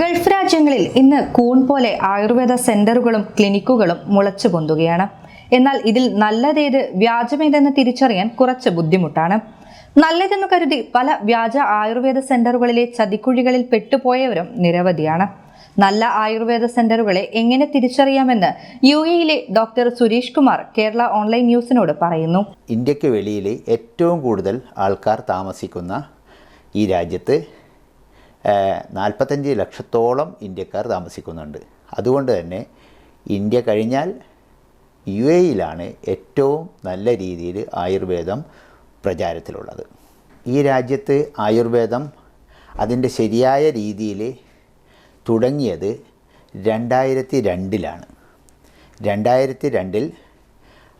Gulf രാജ്യങ്ങളിൽ ഇന്ന് കൂൺ പോലെ ആയുർവേദ സെന്ററുകളും ക്ലിനിക്കുകളും മുളച്ചു പൊന്തുകയാണ്. എന്നാൽ ഇതിൽ നല്ലതേത് വ്യാജമേതെന്ന് തിരിച്ചറിയാൻ കുറച്ച് ബുദ്ധിമുട്ടാണ്. നല്ലതെന്ന് കരുതി പല വ്യാജ ആയുർവേദ സെന്ററുകളിലെ ചതിക്കുഴികളിൽ പെട്ടുപോയവരും നിരവധിയാണ്. നല്ല ആയുർവേദ സെന്ററുകളെ എങ്ങനെ തിരിച്ചറിയാമെന്ന് യു എയിലെ ഡോക്ടർ സുരേഷ് കുമാർ കേരള ഓൺലൈൻ ന്യൂസിനോട് പറയുന്നു. ഇന്ത്യയ്ക്ക് വെളിയിലെ ഏറ്റവും കൂടുതൽ ആൾക്കാർ താമസിക്കുന്ന ഈ രാജ്യത്ത് നാൽപ്പത്തഞ്ച് ലക്ഷത്തോളം ഇന്ത്യക്കാർ താമസിക്കുന്നുണ്ട്. അതുകൊണ്ട് തന്നെ ഇന്ത്യ കഴിഞ്ഞാൽ യു എയിലാണ് ഏറ്റവും നല്ല രീതിയിൽ ആയുർവേദം പ്രചാരത്തിലുള്ളത്. ഈ രാജ്യത്ത് ആയുർവേദം അതിന്റെ ശരിയായ രീതിയിൽ തുടങ്ങിയത് രണ്ടായിരത്തി രണ്ടിലാണ് രണ്ടായിരത്തി രണ്ടിൽ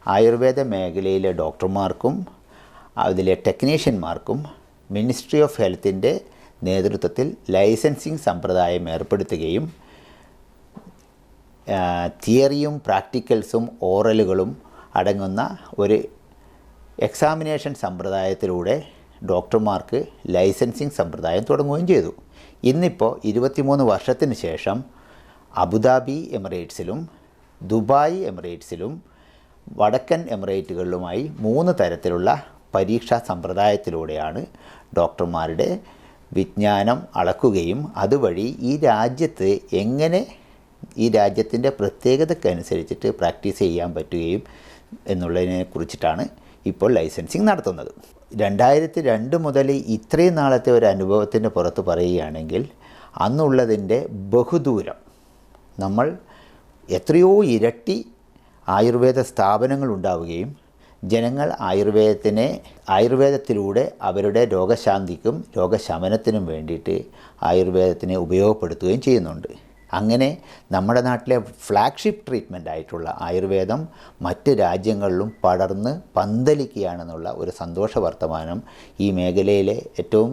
ആയുർവേദ മേഖലയിലെ ഡോക്ടർമാർക്കും അതിലെ ടെക്നീഷ്യന്മാർക്കും മിനിസ്ട്രി ഓഫ് ഹെൽത്തിന്റെ നേതൃത്വത്തിൽ ലൈസൻസിങ് സമ്പ്രദായം ഏർപ്പെടുത്തുകയും തിയറിയും പ്രാക്ടിക്കൽസും ഓറലുകളും അടങ്ങുന്ന ഒരു എക്സാമിനേഷൻ സമ്പ്രദായത്തിലൂടെ ഡോക്ടർമാർക്ക് ലൈസൻസിങ് സമ്പ്രദായം തുടങ്ങുകയും ചെയ്തു. ഇന്നിപ്പോൾ ഇരുപത്തിമൂന്ന് വർഷത്തിന് ശേഷം അബുദാബി എമിറേറ്റ്സിലും ദുബായ് എമിറേറ്റ്സിലും വടക്കൻ എമിറേറ്റുകളിലുമായി മൂന്ന് തരത്തിലുള്ള പരീക്ഷാ സമ്പ്രദായത്തിലൂടെയാണ് ഡോക്ടർമാരുടെ വിജ്ഞാനം അളക്കുകയും അതുവഴി ഈ രാജ്യത്ത് എങ്ങനെ ഈ രാജ്യത്തിന്റെ പ്രത്യേകതക്കനുസരിച്ചിട്ട് പ്രാക്ടീസ് ചെയ്യാൻ പറ്റുകയും എന്നുള്ളതിനെ കുറിച്ചിട്ടാണ് ഇപ്പോൾ ലൈസൻസിങ് നടത്തുന്നത്. രണ്ടായിരത്തി രണ്ട് മുതൽ ഇത്രയും നാളത്തെ ഒരു അനുഭവത്തിന്റെ പുറത്ത് പറയുകയാണെങ്കിൽ അന്നുള്ളതിന്റെ ബഹുദൂരം നമ്മൾ എത്രയോ ഇരട്ടി ആയുർവേദ സ്ഥാപനങ്ങൾ ഉണ്ടാവുകയും ജനങ്ങൾ ആയുർവേദത്തിനെ ആയുർവേദത്തിലൂടെ അവരുടെ രോഗശാന്തിക്കും രോഗശമനത്തിനും വേണ്ടിയിട്ട് ആയുർവേദത്തിനെ ഉപയോഗപ്പെടുത്തുകയും ചെയ്യുന്നുണ്ട്. അങ്ങനെ നമ്മുടെ നാട്ടിലെ ഫ്ലാഗ്ഷിപ്പ് ട്രീറ്റ്മെന്റ് ആയിട്ടുള്ള ആയുർവേദം മറ്റ് രാജ്യങ്ങളിലും പടർന്ന് പന്തലിക്കുകയാണെന്നുള്ള ഒരു സന്തോഷ വർത്തമാനം ഈ മേഖലയിലെ ഏറ്റവും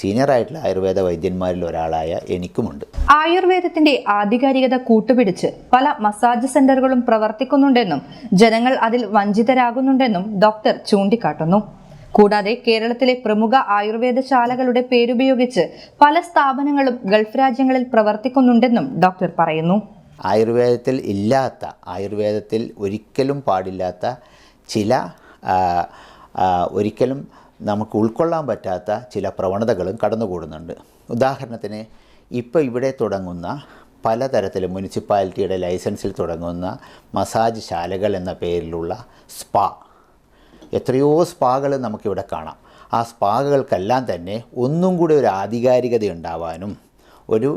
സീനിയറായിട്ടുള്ള ആയുർവേദ വൈദ്യന്മാരിൽ ഒരാളായ എനിക്കുമുണ്ട്. ആയുർവേദത്തിന്റെ ആധികാരികത കൂട്ടുപിടിച്ച് പല മസാജ് സെന്ററുകളും പ്രവർത്തിക്കുന്നുണ്ടെന്നും ജനങ്ങൾ അതിൽ വഞ്ചിതരാകുന്നുണ്ടെന്നും ഡോക്ടർ ചൂണ്ടിക്കാട്ടുന്നു. കൂടാതെ കേരളത്തിലെ പ്രമുഖ ആയുർവേദശാലകളുടെ പേരുപയോഗിച്ച് പല സ്ഥാപനങ്ങളും ഗൾഫ് രാജ്യങ്ങളിൽ പ്രവർത്തിക്കുന്നുണ്ടെന്നും ഡോക്ടർ പറയുന്നു. ആയുർവേദത്തിൽ ഇല്ലാത്ത ആയുർവേദത്തിൽ ഒരിക്കലും പാടില്ലാത്ത ചില ഒരിക്കലും നമുക്ക് ഉൾക്കൊള്ളാൻ പറ്റാത്ത ചില പ്രവണതകളും കടന്നുകൂടുന്നുണ്ട്. ഉദാഹരണത്തിന് ഇപ്പോൾ ഇവിടെ തുടങ്ങുന്ന പലതരത്തിൽ മുനിസിപ്പാലിറ്റിയുടെ ലൈസൻസിൽ തുടങ്ങുന്ന മസാജ് ശാലകൾ എന്ന പേരിലുള്ള സ്പാ എത്രയോ സ്പാകൾ നമുക്കിവിടെ കാണാം. ആ സ്പാകൾക്കെല്ലാം തന്നെ ഒന്നും കൂടി ഒരു ആധികാരികത ഉണ്ടാവാനും ഒരു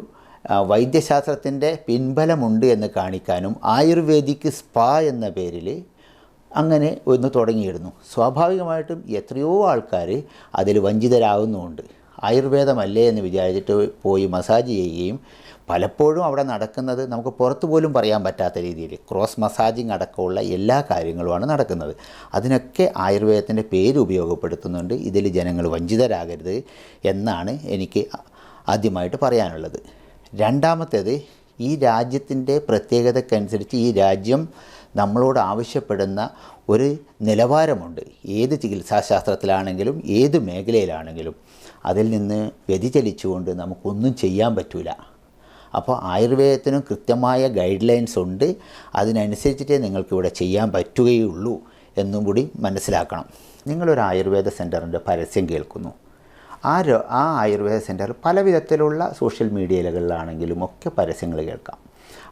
വൈദ്യശാസ്ത്രത്തിന്റെ പിൻബലമുണ്ട് എന്ന് കാണിക്കാനും ആയുർവേദിക് സ്പാ എന്ന പേരിൽ അങ്ങനെ ഒന്ന് തുടങ്ങിയിരുന്നു സ്വാഭാവികമായിട്ടും എത്രയോ ആൾക്കാർ അതിൽ വഞ്ചിതരാകുന്നുമുണ്ട് ആയുർവേദമല്ലേ എന്ന് വിചാരിച്ചിട്ട് പോയി മസാജ് ചെയ്യുകയും പലപ്പോഴും അവിടെ നടക്കുന്നത് നമുക്ക് പുറത്തു പോലും പറയാൻ പറ്റാത്ത രീതിയിൽ ക്രോസ് മസാജിങ് അടക്കമുള്ള എല്ലാ കാര്യങ്ങളുമാണ് നടക്കുന്നത്. അതിനൊക്കെ ആയുർവേദത്തിന്റെ പേര് ഉപയോഗപ്പെടുത്തുന്നുണ്ട്. ഇതിൽ ജനങ്ങൾ വഞ്ചിതരാകരുത് എന്നാണ് എനിക്ക് ആദ്യമായിട്ട് പറയാനുള്ളത്. രണ്ടാമത്തേത് ഈ രാജ്യത്തിന്റെ പ്രത്യേകതക്കനുസരിച്ച് ഈ രാജ്യം നമ്മളോട് ആവശ്യപ്പെടുന്ന ഒരു നിലവാരമുണ്ട്. ഏത് ചികിത്സാശാസ്ത്രത്തിലാണെങ്കിലും ഏത് മേഖലയിലാണെങ്കിലും അതിൽ നിന്ന് വ്യതിചലിച്ചുകൊണ്ട് നമുക്കൊന്നും ചെയ്യാൻ പറ്റില്ല അപ്പോൾ ആയുർവേദത്തിനും കൃത്യമായ ഗൈഡ് ലൈൻസ് ഉണ്ട്. അതിനനുസരിച്ചിട്ടേ നിങ്ങൾക്കിവിടെ ചെയ്യാൻ പറ്റുകയുള്ളൂ എന്നും കൂടി മനസ്സിലാക്കണം. നിങ്ങളൊരു ആയുർവേദ സെന്ററിന്റെ പരസ്യം കേൾക്കുന്നു. ആ ആ ആയുർവേദ സെന്റർ പല വിധത്തിലുള്ള സോഷ്യൽ മീഡിയകളിലാണെങ്കിലും ഒക്കെ പരസ്യങ്ങൾ കേൾക്കാം.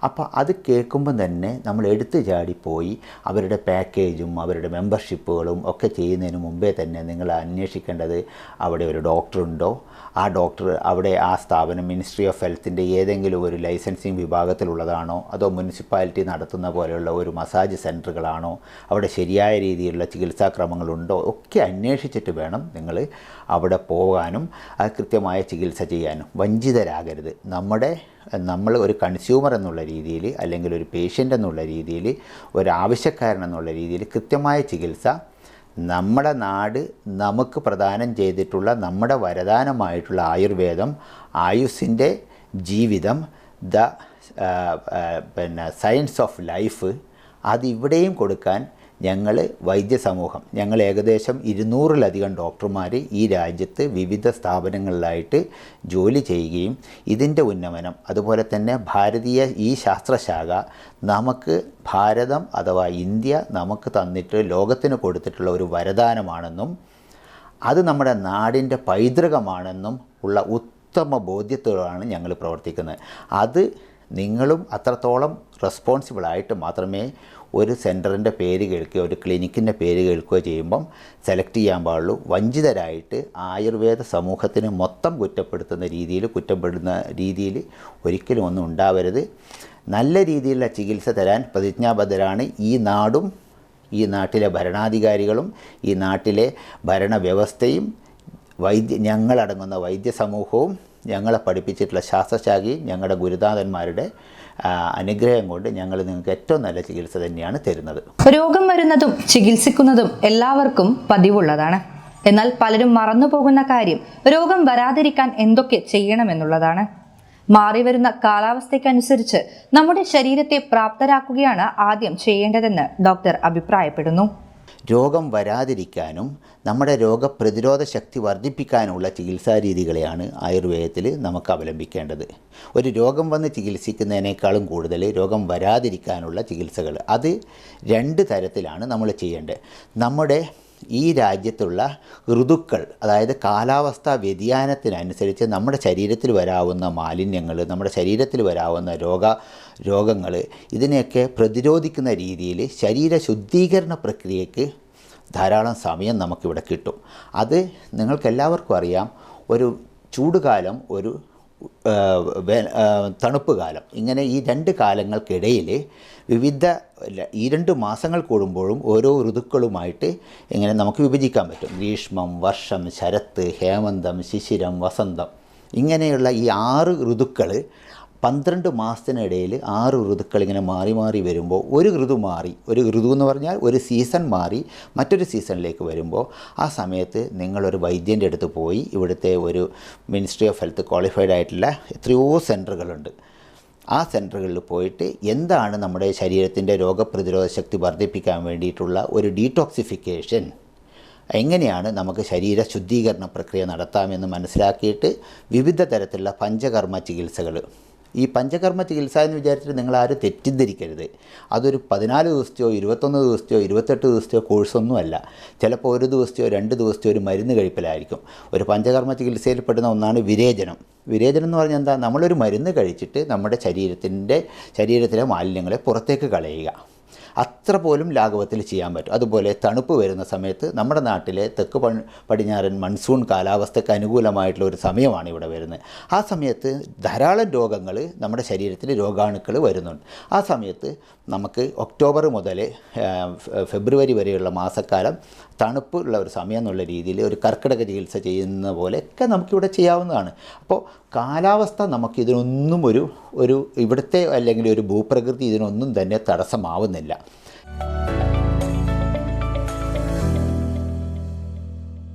അപ്പോൾ അത് കേൾക്കുമ്പം തന്നെ നമ്മൾ എടുത്തു ചാടിപ്പോയി അവരുടെ പാക്കേജും അവരുടെ മെമ്പർഷിപ്പുകളും ഒക്കെ ചെയ്യുന്നതിന് മുമ്പേ തന്നെ നിങ്ങൾ അന്വേഷിക്കേണ്ടത് അവിടെ ഒരു ഡോക്ടറുണ്ടോ ആ ഡോക്ടർ അവിടെ ആ സ്ഥാപനം മിനിസ്ട്രി ഓഫ് ഹെൽത്തിന്റെ ഏതെങ്കിലും ഒരു ലൈസൻസിങ് വിഭാഗത്തിലുള്ളതാണോ? അതോ മുനിസിപ്പാലിറ്റി നടത്തുന്ന പോലെയുള്ള ഒരു മസാജ് സെന്ററുകളാണോ അവിടെ ശരിയായ രീതിയിലുള്ള ചികിത്സാക്രമങ്ങളുണ്ടോ? ഒക്കെ അന്വേഷിച്ചിട്ട് വേണം നിങ്ങൾ അവിടെ പോകാനും അത് കൃത്യമായ ചികിത്സ ചെയ്യാനും. വഞ്ചിതരാകരുത്. നമ്മുടെ നമ്മൾ ഒരു കൺസ്യൂമർ എന്നുള്ള രീതിയിൽ അല്ലെങ്കിൽ ഒരു പേഷ്യന്റ് എന്നുള്ള രീതിയിൽ ഒരു എന്നുള്ള രീതിയിൽ കൃത്യമായ ചികിത്സ നമ്മുടെ നാട് നമുക്ക് പ്രദാനം ചെയ്തിട്ടുള്ള നമ്മുടെ വരദാനമായിട്ടുള്ള ആയുർവേദം ആയുസ്സിന്റെ ജീവിതം ദ പിന്നെ സയൻസ് ഓഫ് ലൈഫ് അതിവിടെയും കൊടുക്കാൻ ഞങ്ങൾ വൈദ്യസമൂഹം. ഞങ്ങൾ ഏകദേശം ഇരുന്നൂറിലധികം ഡോക്ടർമാർ ഈ രാജ്യത്ത് വിവിധ സ്ഥാപനങ്ങളിലായിട്ട് ജോലി ചെയ്യുകയും ഇതിന്റെ ഉന്നമനം. അതുപോലെ തന്നെ ഭാരതീയ ഈ ശാസ്ത്രശാഖ നമുക്ക് ഭാരതം അഥവാ ഇന്ത്യ നമുക്ക് തന്നിട്ട് ലോകത്തിന് കൊടുത്തിട്ടുള്ള ഒരു വരദാനമാണെന്നും അത് നമ്മുടെ നാടിന്റെ പൈതൃകമാണെന്നും ഉള്ള ഉത്തമ ബോധ്യത്തോടാണ് ഞങ്ങൾ പ്രവർത്തിക്കുന്നത്. അത് നിങ്ങളും അത്രത്തോളം റെസ്പോൺസിബിളായിട്ട് മാത്രമേ ഒരു സെന്ററിന്റെ പേര് കേൾക്കുകയോ ഒരു ക്ലിനിക്കിന്റെ പേര് കേൾക്കുകയോ ചെയ്യുമ്പം സെലക്ട് ചെയ്യാൻ പാടുള്ളൂ. വഞ്ചിതരായിട്ട് ആയുർവേദ സമൂഹത്തിന് മൊത്തം കുറ്റപ്പെടുത്തുന്ന രീതിയിൽ കുറ്റപ്പെടുന്ന രീതിയിൽ ഒരിക്കലും ഒന്നും ഉണ്ടാവരുത്. നല്ല രീതിയിലുള്ള ചികിത്സ തരാൻ പ്രതിജ്ഞാബദ്ധരാണ് ഈ നാടും ഈ നാട്ടിലെ ഭരണാധികാരികളും ഈ നാട്ടിലെ ഭരണവ്യവസ്ഥയും വൈദ്യ ഞങ്ങളടങ്ങുന്ന വൈദ്യ സമൂഹവും ഞങ്ങളെ പഠിപ്പിച്ചിട്ടുള്ള ശാസ്ത്രശാഖയും ഞങ്ങളുടെ ഗുരുനാഥന്മാരുടെ അനുഗ്രഹം കൊണ്ട് ഞങ്ങൾ നിങ്ങൾക്ക് ഏറ്റവും നല്ല ചികിത്സ തന്നെയാണ് തരുന്നത്. രോഗം വരുന്നതും ചികിത്സിക്കുന്നതും എല്ലാവർക്കും പതിവുള്ളതാണ്. എന്നാൽ പലരും മറന്നു പോകുന്ന കാര്യം രോഗം വരാതിരിക്കാൻ എന്തൊക്കെ ചെയ്യണമെന്നുള്ളതാണ് മാറിവരുന്ന കാലാവസ്ഥയ്ക്കനുസരിച്ച് നമ്മുടെ ശരീരത്തെ പ്രാപ്തരാക്കുകയാണ് ആദ്യം ചെയ്യേണ്ടതെന്ന് ഡോക്ടർ അഭിപ്രായപ്പെടുന്നു. രോഗം വരാതിരിക്കാനും നമ്മുടെ രോഗപ്രതിരോധ ശക്തി വർദ്ധിപ്പിക്കാനുമുള്ള ചികിത്സാ രീതികളെയാണ് ആയുർവേദത്തിൽ നമുക്ക് അവലംബിക്കേണ്ടത്. ഒരു രോഗം വന്ന് ചികിത്സിക്കുന്നതിനേക്കാളും കൂടുതൽ രോഗം വരാതിരിക്കാനുള്ള ചികിത്സകൾ. അത് രണ്ട് തരത്തിലാണ് നമ്മൾ ചെയ്യേണ്ടത്. നമ്മുടെ ഈ രാജ്യത്തുള്ള ഋതുക്കൾ അതായത് കാലാവസ്ഥാ വ്യതിയാനത്തിനനുസരിച്ച് നമ്മുടെ ശരീരത്തിൽ വരാവുന്ന മാലിന്യങ്ങൾ നമ്മുടെ ശരീരത്തിൽ വരാവുന്ന രോഗ രോഗങ്ങൾ ഇതിനെയൊക്കെ പ്രതിരോധിക്കുന്ന രീതിയിൽ ശരീര ശുദ്ധീകരണ പ്രക്രിയയ്ക്ക് ധാരാളം സമയം നമുക്കിവിടെ കിട്ടും. അത് നിങ്ങൾക്കെല്ലാവർക്കും അറിയാം ഒരു ചൂടുകാലം ഒരു തണുപ്പ് കാലം ഇങ്ങനെ ഈ രണ്ട് കാലങ്ങൾക്കിടയിൽ വിവിധ ഈ രണ്ട് മാസങ്ങൾ കൂടുമ്പോഴും ഓരോ ഋതുക്കളുമായിട്ട് ഇങ്ങനെ നമുക്ക് വിഭജിക്കാൻ പറ്റും. ഗ്രീഷ്മം വർഷം ശരത്ത് ഹേമന്തം ശിശിരം വസന്തം. ഇങ്ങനെയുള്ള ഈ ആറ് ഋതുക്കൾ പന്ത്രണ്ട് മാസത്തിനിടയിൽ ആറ് ഋതുക്കൾ ഇങ്ങനെ മാറി മാറി വരുമ്പോൾ ഒരു ഋതു മാറി ഒരു ഋതു എന്ന് പറഞ്ഞാൽ ഒരു സീസൺ മാറി മറ്റൊരു സീസണിലേക്ക് വരുമ്പോൾ ആ സമയത്ത് നിങ്ങളൊരു വൈദ്യന്റെ അടുത്ത് പോയി ഇവിടുത്തെ ഒരു മിനിസ്ട്രി ഓഫ് ഹെൽത്ത് ക്വാളിഫൈഡ് ആയിട്ടുള്ള എത്രയോ സെന്ററുകളുണ്ട്. ആ സെന്ററുകളിൽ പോയിട്ട് എന്താണ് നമ്മുടെ ശരീരത്തിന്റെ രോഗപ്രതിരോധ ശക്തി വർദ്ധിപ്പിക്കാൻ വേണ്ടിയിട്ടുള്ള ഒരു ഡീടോക്സിഫിക്കേഷൻ? എങ്ങനെയാണ് നമുക്ക് ശരീര ശുദ്ധീകരണ പ്രക്രിയ നടത്താമെന്ന് മനസ്സിലാക്കിയിട്ട് വിവിധ തരത്തിലുള്ള പഞ്ചകർമ്മ ചികിത്സകൾ ഈ പഞ്ചകർമ്മ ചികിത്സ എന്ന് വിചാരിച്ചിട്ട് നിങ്ങൾ ആരും തെറ്റിദ്ധരിക്കരുത്. അതൊരു പതിനാല് ദിവസത്തെയോ ഇരുപത്തൊന്ന് ദിവസത്തെയോ ഇരുപത്തെട്ട് ദിവസത്തെയോ കോഴ്സൊന്നുമല്ല. ചിലപ്പോൾ ഒരു ദിവസത്തെയോ രണ്ട് ദിവസത്തെയോ ഒരു മരുന്ന് കഴിപ്പിലായിരിക്കും. ഒരു പഞ്ചകർമ്മ ചികിത്സയിൽ പെടുന്ന ഒന്നാണ് വിരേചനം. വിരേചനം എന്ന് പറഞ്ഞാൽ എന്താ? നമ്മളൊരു മരുന്ന് കഴിച്ചിട്ട് നമ്മുടെ ശരീരത്തിന്റെ ശരീരത്തിലെ മാലിന്യങ്ങളെ പുറത്തേക്ക് കളയുക. അത്ര പോലും ലാഘവത്തിൽ ചെയ്യാൻ പറ്റും. അതുപോലെ തണുപ്പ് വരുന്ന സമയത്ത് നമ്മുടെ നാട്ടിലെ തെക്ക് പടിഞ്ഞാറൻ മൺസൂൺ കാലാവസ്ഥയ്ക്ക് അനുകൂലമായിട്ടുള്ള ഒരു സമയമാണ് ഇവിടെ വരുന്നത്. ആ സമയത്ത് ധാരാളം രോഗങ്ങൾ നമ്മുടെ ശരീരത്തിൽ രോഗാണുക്കൾ വരുന്നുണ്ട്. ആ സമയത്ത് നമുക്ക് ഒക്ടോബർ മുതൽ ഫെബ്രുവരി വരെയുള്ള മാസക്കാലം തണുപ്പ് ഉള്ള ഒരു സമയം എന്നുള്ള രീതിയിൽ ഒരു കർക്കിടക ചികിത്സ ചെയ്യുന്ന പോലെയൊക്കെ നമുക്കിവിടെ ചെയ്യാവുന്നതാണ്. അപ്പോൾ കാലാവസ്ഥ നമുക്കിതിനൊന്നും ഒരു ഒരു ഇവിടുത്തെ അല്ലെങ്കിൽ ഒരു ഭൂപ്രകൃതി ഇതിനൊന്നും തന്നെ തടസ്സമാവുന്നില്ല. Música